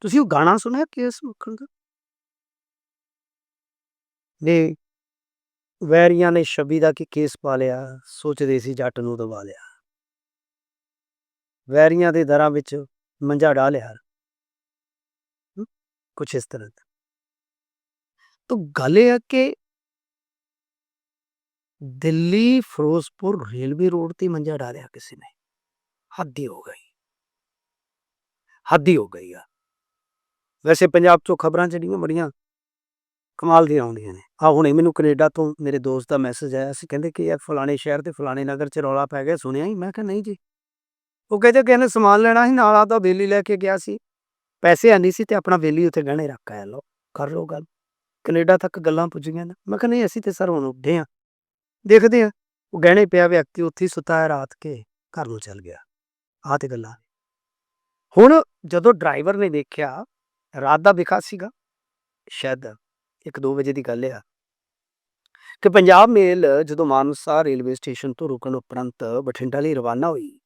ਤੁਸੀਂ ਉਹ ਗਾਣਾ ਸੁਣਿਆ ਕੇਸ ਮੁੱਖਣ ਦਾ? ਨੇ ਵੈਰੀਆਂ ਨੇ ਛਵੀ ਦਾ ਕਿ ਕੇਸ ਪਾ ਲਿਆ, ਸੋਚਦੇ ਸੀ ਜੱਟ ਨੂੰ ਦਬਾ ਲਿਆ। ਵੈਰੀਆਂ ਦੇ ਦਰਾਂ ਵਿੱਚ ਮੰਜਾ ਢਾ ਲਿਆ। ਕੁਛ ਇਸ ਤਰ੍ਹਾਂ ਦਾ। ਤਾਂ ਗੱਲ ਇਹ ਹੈ ਕਿ ਦਿੱਲੀ ਫਿਰੋਜ਼ਪੁਰ ਰੇਲਵੇ ਰੋਡ ਤੇ ਮੰਜਾ ਡਾਲਿਆ ਕਿਸੇ ਨੇ। ਹੱਦੀ ਹੋ ਗਈ। ਹੱਦੀ ਹੋ ਗਈ ਆ। ਵੈਸੇ ਪੰਜਾਬ ਚੋਂ ਖਬਰਾਂ ਜਿਹੜੀਆਂ ਬੜੀਆਂ ਕਮਾਲ ਦੀਆਂ ਆਉਂਦੀਆਂ ਨੇ। ਆ ਹੁਣੇ ਮੈਨੂੰ ਕੈਨੇਡਾ ਤੋਂ ਮੇਰੇ ਦੋਸਤ ਦਾ ਮੈਸੇਜ ਆਇਆ ਸੀ, ਕਹਿੰਦੇ ਕਿ ਯਾਰ ਫਲਾਣੇ ਸ਼ਹਿਰ ਤੇ ਫਲਾਣੇ ਨਗਰ ਚ ਰੌਲਾ ਪੈ ਗਿਆ, ਸੁਣਿਆ ਹੀ? ਮੈਂ ਕਿਹਾ, ਨਹੀਂ ਜੀ। ਉਹ ਕਹਿੰਦੇ ਕਿ ਇਹਨੇ ਸਮਾਨ ਲੈਣਾ ਸੀ, ਨਾਲ ਆਦਾ ਬੇਲੀ ਲੈ ਕੇ ਗਿਆ ਸੀ। ਪੈਸੇ ਨਹੀਂ ਸੀ ਤੇ ਆਪਣਾ ਬੇਲੀ ਉੱਥੇ ਗਹਿਣੇ ਰੱਖ ਆਇਆ ਲੋ ਕਰ ਲੋ ਗੱਲ। ਕੈਨੇਡਾ ਤੱਕ ਗੱਲਾਂ ਪੁੱਜੀਆਂ ਨੇ। ਮੈਂ ਕਿਹਾ, ਨਹੀਂ, ਅਸੀਂ ਤੇ ਸਰ ਹੁਣ ਉੱਠੇ ਆ ਦੇਖਦੇ ਆ ਉਹ ਗਹਿਣੇ ਪਿਆ ਵਿਅਕਤੀ ਉੱਥੇ ਹੀ ਸੁੱਤਾ ਰਾਤ ਕੇ ਘਰ ਨੂੰ ਚੱਲ ਗਿਆ। ਆਹ ਤੇ ਗੱਲਾਂ ਹੁਣ ਜਦੋਂ ਡਰਾਈਵਰ ਨੇ ਦੇਖਿਆ ਰਾਤ ਦਾ ਵਿਖਾ ਸੀਗਾ। ਸ਼ਾਇਦ 1-2 ਵਜੇ ਦੀ ਗੱਲ ਆ। ਕਿ ਪੰਜਾਬ ਮੇਲ ਜਦੋਂ ਮਾਨਸਾ ਰੇਲਵੇ ਸਟੇਸ਼ਨ ਤੋਂ ਰੁਕਣ ਉਪਰੰਤ ਬਠਿੰਡਾ ਲਈ ਰਵਾਨਾ ਹੋਈ,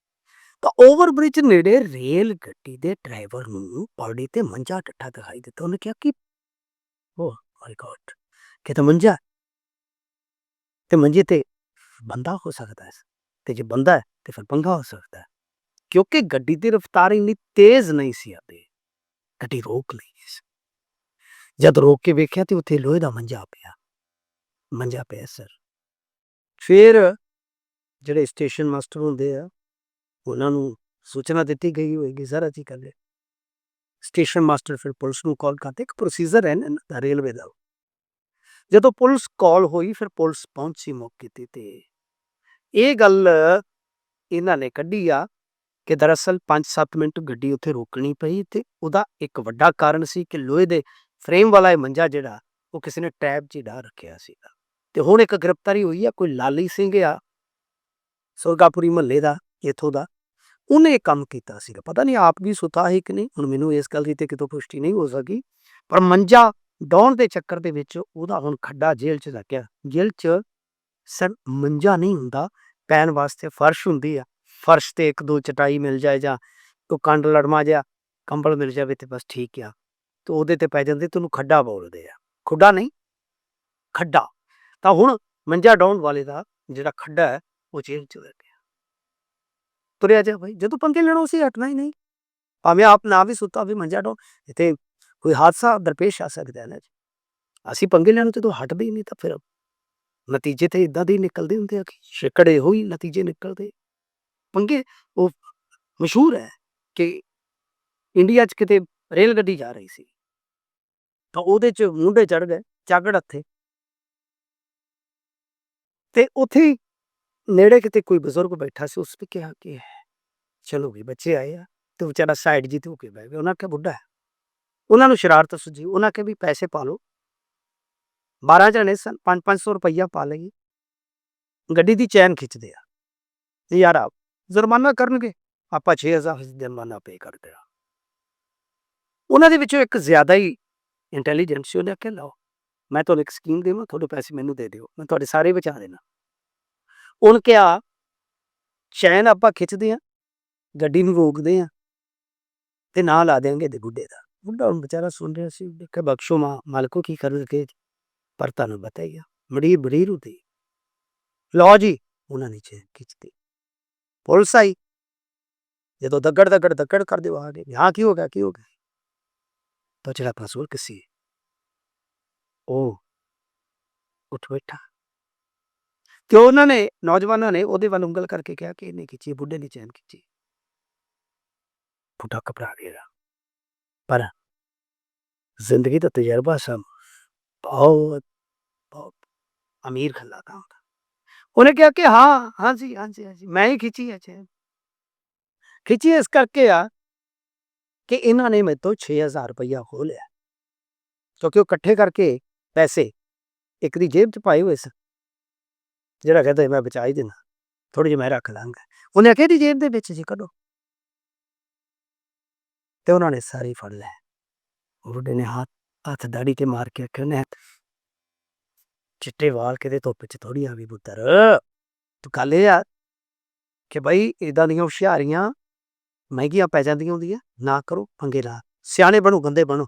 ਤਾਂ ਓਵਰਬ੍ਰਿਜ ਨੇੜੇ ਰੇਲ ਗੱਡੀ ਦੇ ਡਰਾਈਵਰ ਨੂੰ ਪੌੜੀ ਤੇ ਮੰਜਾ ਟੱਠਾ ਦਿਖਾਈ ਦਿੱਤਾ। ਉਹਨੇ ਕਿਹਾ ਕਿ, ਓ ਮਾਈ ਗॉड ਕਿ ਤਾਂ ਮੰਜਾ ਤੇ ਮੰਜੇ ਤੇ ਬੰਦਾ ਹੋ ਸਕਦਾ ਹੈ। ਤੇ ਜੇ ਬੰਦਾ ਹੈ, ਤੇ ਫਿਰ ਪੰਗਾ ਹੋ ਸਕਦਾ ਹੈ। ਕਿਉਂਕਿ ਗੱਡੀ ਦੀ ਰਫ਼ਤਾਰ ਇੰਨੀ ਤੇਜ਼ ਨਹੀਂ ਸੀ ਆਦੇ ਗੱਡੀ ਰੋਕ ਲਈ ਸੀ। ਜਦ ਰੋਕ ਕੇ ਵੇਖਿਆ ਤੇ ਉੱਥੇ ਲੋਹੇ ਦਾ ਮੰਜਾ ਪਿਆ। ਮੰਜਾ ਪਿਆ ਸਰ। ਫਿਰ ਜਿਹੜੇ ਸਟੇਸ਼ਨ ਮਾਸਟਰ ਹੁੰਦੇ ਆ, ਉਹਨਾਂ ਨੂੰ ਸੂਚਨਾ ਦਿੱਤੀ ਗਈ ਹੋਏਗੀ, ਸਰ, ਅਸੀਂ ਕਰ ਸਟੇਸ਼ਨ ਮਾਸਟਰ, ਫਿਰ ਪੁਲਿਸ ਨੂੰ ਕਾਲ ਕਰਦੇ ਇੱਕ ਪ੍ਰੋਸੀਜਰ ਹੈ ਇਹਨਾਂ ਰੇਲਵੇ ਦਾ। ਜਦੋਂ ਪੁਲਿਸ ਕਾਲ ਹੋਈ, ਫਿਰ ਪੁਲਿਸ ਪਹੁੰਚੀ ਮੌਕੇ ਤੇ ਤੇ ਇਹ ਗੱਲ ਇਹਨਾਂ ਨੇ ਕੱਢੀ ਆ ਕਿ ਦਰਅਸਲ 5-7 ਮਿੰਟ ਗੱਡੀ ਉੱਥੇ ਰੋਕਣੀ ਪਈ ਤੇ ਉਹਦਾ ਇੱਕ ਵੱਡਾ ਕਾਰਨ ਸੀ ਕਿ ਲੋਹੇ ਦੇ ਫਰੇਮ ਵਾਲਾ ਇਹ ਮੰਜਾ ਜਿਹੜਾ, ਉਹ ਕਿਸੇ ਨੇ ਟੈਬ 'ਚ ਹੀ ਡਾ ਰੱਖਿਆ ਸੀਗਾ। ਤੇ ਹੁਣ ਇੱਕ ਗ੍ਰਿਫਤਾਰੀ ਹੋਈ ਆ, ਕੋਈ ਲਾਲੀ ਸਿੰਘ ਆ, ਸੁਰਗਾਪੁਰੀ ਮਹੱਲੇ ਦਾ, ਇੱਥੋਂ ਦਾ। ਉਹਨੇ ਇਹ ਕੰਮ ਕੀਤਾ ਸੀਗਾ। ਪਤਾ ਨਹੀਂ ਆਪ ਵੀ ਸੁਤਾ ਹੈ ਕਿ ਨਹੀਂ, ਹੁਣ ਮੈਨੂੰ ਇਸ ਗੱਲ ਦੀ ਤੇ ਕਿਤੋਂ ਪੁਸ਼ਟੀ ਨਹੀਂ ਹੋ ਸਕੀ। ਪਰ ਮੰਜਾ ਡਾਉਣ ਦੇ ਚੱਕਰ ਦੇ ਵਿੱਚ ਉਹਦਾ ਹੁਣ ਖੱਡਾ ਜੇਲ੍ਹ 'ਚ ਲੱਗਿਆ ਜੇਲ੍ਹ 'ਚ ਸਰ ਮੰਜਾ ਨਹੀਂ ਹੁੰਦਾ, ਪੈਣ ਵਾਸਤੇ ਫਰਸ਼ ਹੁੰਦੀ ਆ। ਫਰਸ਼ ਤੇ ਇੱਕ ਦੋ ਚਟਾਈ ਮਿਲ ਜਾਏ ਜਾਂ ਕੋ ਕੰਡ ਲੜਮਾ ਜਿਹਾ, ਕੰਬਲ ਮਿਲ ਜਾਵੇ ਤੇ ਬਸ ਠੀਕ ਆ। ਤੇ ਉਹਦੇ ਤੇ ਪੈ ਜਾਂਦੇ ਤੈਨੂੰ ਖੱਡਾ ਬੋਲਦੇ ਆ। ਖੁੱਡਾ ਨਹੀਂ, ਖੱਡਾ। ਤਾਂ ਹੁਣ ਮੰਜਾ ਡਾਉਣ ਵਾਲੇ ਦਾ ਜਿਹੜਾ ਖੱਡਾ ਹੈ, ਉਹ ਜੇਲ੍ਹ 'ਚ ਗਿਆ ਤੁਰਿਆ ਜਾ ਭਾਈ ਜਦੋਂ ਪੰਗੇ ਲੈਣੋਂ ਸੀ ਹਟਣਾ ਹੀ ਨਹੀਂ। ਭਾਵੇਂ ਆਪ ਨਾ ਵੀ ਸੁੱਤਾ ਵੀ ਮੰਜਾ ਡਾਉਣ, ਇੱਥੇ ਕੋਈ ਹਾਦਸਾ ਦਰਪੇਸ਼ ਆ ਸਕਦਾ ਹੈ ਨਾ ਅਸੀਂ ਪੰਗੇ ਲੈਣ ਤੋਂ ਹਟਦੇ ਹੀ ਨਹੀਂ ਤਾਂ ਫਿਰ ਨਤੀਜੇ ਤੇ ਇਦਾਂ ਦੇ ਨਿਕਲਦੇ ਹੁੰਦੇ ਆ ਕਿ ਛਿਕੜੇ ਹੋਈ ਨਤੀਜੇ ਨਿਕਲਦੇ। ਪੰਗੇ, ਉਹ ਮਸ਼ਹੂਰ ਹੈ ਕਿ ਇੰਡੀਆ 'ਚ ਕਿਤੇ ਰੇਲ ਗੱਡੀ ਜਾ ਰਹੀ ਸੀ। ਤਾਂ ਉਹਦੇ 'ਚ ਮੁੰਡੇ ਚੜ ਗਏ ਚਾਗੜ ਹੱਥੇ। ਤੇ ਉੱਥੇ ਨੇੜੇ ਕਿਤੇ ਕੋਈ ਬਜ਼ੁਰਗ ਬੈਠਾ ਸੀ, ਉਸ ਨੇ ਕਿਹਾ ਕਿ ਚਲੋ ਵੀ ਬੱਚੇ ਆਏ ਆ, ਤੇ ਵਿਚਾਰਾ ਸਾਈਡ ਜੀ ਤੇ ਹੋ ਕੇ ਬਹਿ ਗਿਆ। ਉਹਨਾਂ ਕਿਹਾ ਬੁੱਢਾ ਹੈ। ਉਹਨਾਂ ਨੂੰ ਸ਼ਰਾਰਤ ਸੁਝੀ। ਉਹਨਾਂ ਕੇ ਵੀ ਪੈਸੇ ਪਾ ਲਓ। 12 ਜਣੇ ਸਨ 5-500 ਰੁਪਈਆ ਪਾ ਲਈ ਗੱਡੀ ਦੀ ਚੈਨ ਖਿੱਚਦੇ ਆ। ਯਾਰ ਆਪ ਜੁਰਮਾਨਾ ਕਰਨਗੇ। ਆਪਾਂ 6000 ਜੁਰਮਾਨਾ ਪੇ ਕਰ ਦੇਣਾ। ਉਹਨਾਂ ਦੇ ਵਿੱਚੋਂ ਇੱਕ ਜ਼ਿਆਦਾ ਹੀ ਇੰਟੈਲੀਜੈਂਟ ਸੀ, ਉਹਨੇ ਆਖਿਆ, ਲਓ, ਮੈਂ ਤੁਹਾਨੂੰ ਇੱਕ ਸਕੀਮ ਦੇਵਾਂ, ਤੁਹਾਡੇ ਪੈਸੇ ਮੈਨੂੰ ਦੇ ਦਿਓ, ਮੈਂ ਤੁਹਾਡੇ ਸਾਰੇ ਬਚਾ ਦੇਣਾ। ਉਹਨ ਕਿਹਾ, ਚੈਨ ਆਪਾਂ ਖਿੱਚਦੇ ਆ ਗੱਡੀ ਨੂੰ ਰੋਕਦੇ ਆ ਤੇ ਨਾਲ ਲਾ ਦੇਾਂਗੇ ਤੇ ਬੁੱਢੇ ਦਾ। ਬੁੱਢਾ ਹੁਣ ਵਿਚਾਰਾ ਸੁਣ ਰਿਹਾ ਸੀ ਦੇਖਿਆ ਬਖਸ਼ੋ ਮਾਂ, ਮਾਲਕੋ ਕੀ ਕਰਨਗੇ, ਪਰ ਤੁਹਾਨੂੰ ਬਤਾਈਆ ਬੜੀ ਬੜੀ ਰੂਤੀ ਲਓ ਜੀ, ਉਹਨਾਂ ਨੇ ਚੈਨ ਖਿੱਚਦੀ ਪੁਲਿਸ ਆਈ। ਜਦੋਂ ਦਗੜ ਦਗੜ ਦਗੜ ਕਰਦੇ ਉਹ ਆ ਗਏ यहाँ ਕੀ ਹੋ ਗਿਆ, ਕੀ ਹੋ ਗਿਆ? ਤਾਂ ਜਿਹੜਾ ਪਾਸਵਰਡ ਕਿਸੇ ਉਹ ਉੱਠ ਬੈਠਾ। ਤੇ ਉਹਨਾਂ ਨੇ, ਨੌਜਵਾਨਾਂ ਨੇ ਉਹਦੇ ਵੱਲ ਉਂਗਲ ਕਰਕੇ ਕਿਹਾ ਕਿ ਇਹਨੇ ਖਿੱਚੀ ਬੁੱਢੇ ਨੇ ਚੈਨ ਖਿੱਚੀ ਬੁੱਢਾ ਘਬਰਾ ਗਿਆ ਪਰ ਜ਼ਿੰਦਗੀ ਦਾ ਤਜਰਬਾ ਸਭ ਬਹੁਤ ਬਹੁਤ ਅਮੀਰ ਖੱਲਾ ਦਾ ਉਹਨੇ ਕਿਹਾ ਕਿ ਹਾਂ, ਹਾਂਜੀ ਹਾਂਜੀ ਹਾਂਜੀ, ਮੈਂ ਹੀ ਖਿੱਚੀ ਹੈ ਚੈਨ। ਖਿੱਚੀ ਇਸ ਕਰਕੇ ਆ ਕਿ ਇਹਨਾਂ ਨੇ ਮੇਰੇ 6000 ਰੁਪਇਆ ਖੋ ਲਿਆ। ਕਿਉਂਕਿ ਉਹ ਇਕੱਠੇ ਕਰਕੇ ਪੈਸੇ ਇੱਕ ਦੀ ਜੇਬ 'ਚ ਪਾਏ ਹੋਏ ਸਨ। ਜਿਹੜਾ ਕਹਿੰਦਾ ਮੈਂ ਬਚਾ ਹੀ ਦੇਣਾ ਥੋੜੀ ਜਿਹੀ ਮੈਂ ਰੱਖ ਲਾਂਗਾ। ਉਹਨੇ ਆਖਿਆ ਦੀ ਜੇਬ ਦੇ ਵਿੱਚ ਜੀ ਕੱਢੋ। ਤੇ ਉਹਨਾਂ ਨੇ ਸਾਰੇ ਫੜ ਲੈ ਬੁੱਢੇ ਨੇ ਹੱਥ ਹੱਥ ਦਾੜੀ ਤੇ ਮਾਰ ਕੇ ਆਖਿਆ ਨੇ ਚਿੱਟੇ ਵਾਲ ਕਿਤੇ ਧੁੱਪ 'ਚ ਥੋੜੀ ਆ ਵੀ ਪੁੱਤਰ। ਤੂੰ ਗੱਲ ਇਹ ਆ ਕਿ ਬਈ ਇਦਾਂ ਦੀਆਂ ਹੁਸ਼ਿਆਰੀਆਂ ਮਹਿੰਗੀਆਂ ਪੈ ਜਾਂਦੀਆਂ ਹੁੰਦੀਆਂ, ਨਾ ਕਰੋ, ਪੰਗੇ ਲਾ। ਸਿਆਣੇ ਬਣੋ, ਗੰਦੇ ਬਣੋ।